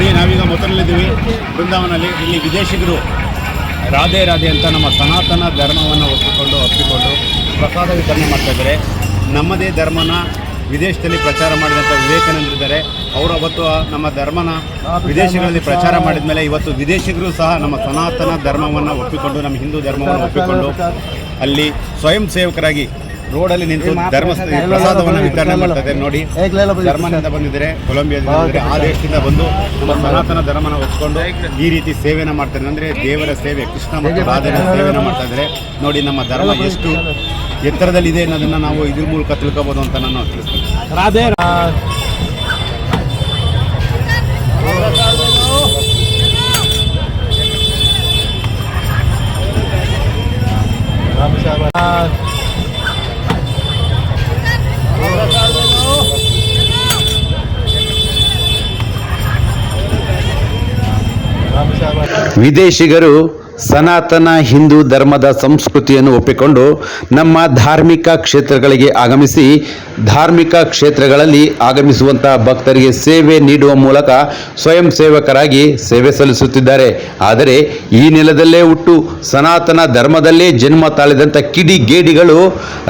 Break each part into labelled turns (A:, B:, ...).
A: ನೋಡಿ, ನಾವೀಗ ಮೊದಲಲ್ಲಿದ್ದೀವಿ ಬೃಂದಾವನಲ್ಲಿ ಇಲ್ಲಿ ವಿದೇಶಿಗರು ರಾಧೆ ರಾಧೆ ಅಂತ ನಮ್ಮ ಸನಾತನ ಧರ್ಮವನ್ನು ಒಪ್ಪಿಕೊಂಡು ಒಪ್ಪಿಕೊಂಡು ಪ್ರಸಾದ ವಿತರಣೆ ಮಾಡ್ತಾ ಇದ್ದಾರೆ. ನಮ್ಮದೇ ಧರ್ಮನ ವಿದೇಶದಲ್ಲಿ ಪ್ರಚಾರ ಮಾಡಿದಂಥ ವಿವೇಕಾನಂದರಿದ್ದಾರೆ ಅವರು ಅವತ್ತು ನಮ್ಮ ಧರ್ಮನ ವಿದೇಶಗಳಲ್ಲಿ ಪ್ರಚಾರ ಮಾಡಿದ ಮೇಲೆ ಇವತ್ತು ವಿದೇಶಿಗರು ಸಹ ನಮ್ಮ ಸನಾತನ ಧರ್ಮವನ್ನು ಒಪ್ಪಿಕೊಂಡು, ನಮ್ಮ ಹಿಂದೂ ಧರ್ಮವನ್ನು ಒಪ್ಪಿಕೊಂಡು ಅಲ್ಲಿ ಸ್ವಯಂ ಸೇವಕರಾಗಿ ರೋಡಲ್ಲಿ ನಿಂತು ಧರ್ಮ ಪ್ರಸಾದವನ್ನು ವಿತರಣೆ ಮಾಡ್ತದೆ ನೋಡಿ ಜರ್ಮನಿಂದ ಬಂದಿದ್ದಾರೆ ಕೊಲಂಬಿಯಾದಿಂದ ಬಂದಿದ್ದಾರೆ ಆ ದೇಶದಿಂದ ಬಂದು ನಮ್ಮ ಸನಾತನ ಧರ್ಮನ ಒಪ್ಪಿಕೊಂಡು ಈ ರೀತಿ ಸೇವೆನ ಮಾಡ್ತಾರೆ ಅಂದರೆ ದೇವರ ಸೇವೆ ಕೃಷ್ಣ ಮತ್ತು ರಾಧನ ಸೇವೆನ ಮಾಡ್ತಾ ಇದ್ದಾರೆ ನೋಡಿ ನಮ್ಮ ಧರ್ಮ ಎಷ್ಟು ಎತ್ತರದಲ್ಲಿದೆ ಅನ್ನೋದನ್ನ ನಾವು ಇದ್ರ ಮೂಲಕ ತಿಳ್ಕೊಬೋದು ಅಂತ ನಾನು ತಿಳಿಸ್ತೀನಿ
B: ರಾಧೆ
C: ವಿದೇಶಿಗರು ಸನಾತನ ಹಿಂದೂ ಧರ್ಮದ ಸಂಸ್ಕೃತಿಯನ್ನು ಒಪ್ಪಿಕೊಂಡು ನಮ್ಮ ಧಾರ್ಮಿಕ ಕ್ಷೇತ್ರಗಳಿಗೆ ಆಗಮಿಸಿ ಧಾರ್ಮಿಕ ಕ್ಷೇತ್ರಗಳಲ್ಲಿ ಆಗಮಿಸುವಂತಹ ಭಕ್ತರಿಗೆ ಸೇವೆ ನೀಡುವ ಮೂಲಕ ಸ್ವಯಂ ಸೇವಕರಾಗಿ ಸೇವೆ ಸಲ್ಲಿಸುತ್ತಿದ್ದಾರೆ. ಆದರೆ ಈ ನೆಲದಲ್ಲೇ ಹುಟ್ಟು ಸನಾತನ ಧರ್ಮದಲ್ಲೇ ಜನ್ಮ ತಾಳಿದಂಥ ಕಿಡಿಗೇಡಿಗಳು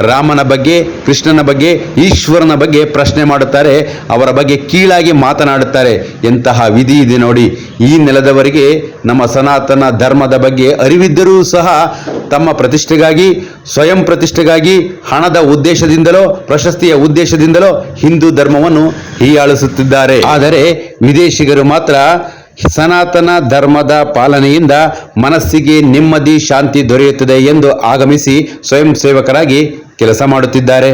C: ರಾಮನ ಬಗ್ಗೆ, ಕೃಷ್ಣನ ಬಗ್ಗೆ, ಈಶ್ವರನ ಬಗ್ಗೆ ಪ್ರಶ್ನೆ ಮಾಡುತ್ತಾರೆ, ಅವರ ಬಗ್ಗೆ ಕೀಳಾಗಿ ಮಾತನಾಡುತ್ತಾರೆ. ಎಂತಹ ವಿಧಿ ಇದೆ ನೋಡಿ. ಈ ನೆಲದವರಿಗೆ ನಮ್ಮ ಸನಾತನ ಧರ್ಮದ ಬಗ್ಗೆ ಅರಿವಿದ್ದರೂ ಸಹ ತಮ್ಮ ಪ್ರತಿಷ್ಠೆಗಾಗಿ, ಸ್ವಯಂ ಪ್ರತಿಷ್ಠೆಗಾಗಿ, ಹಣದ ಉದ್ದೇಶದಿಂದಲೋ, ಪ್ರಶಸ್ತಿಯ ಉದ್ದೇಶದಿಂದಲೋ ಹಿಂದೂ ಧರ್ಮವನ್ನು ಹೀಯಾಳಿಸುತ್ತಿದ್ದಾರೆ. ಆದರೆ ವಿದೇಶಿಗರು ಮಾತ್ರ ಸನಾತನ ಧರ್ಮದ ಪಾಲನೆಯಿಂದ ಮನಸ್ಸಿಗೆ ನೆಮ್ಮದಿ, ಶಾಂತಿ ದೊರೆಯುತ್ತದೆ ಎಂದು ಆಗಮಿಸಿ ಸ್ವಯಂ ಸೇವಕರಾಗಿ ಕೆಲಸ ಮಾಡುತ್ತಿದ್ದಾರೆ.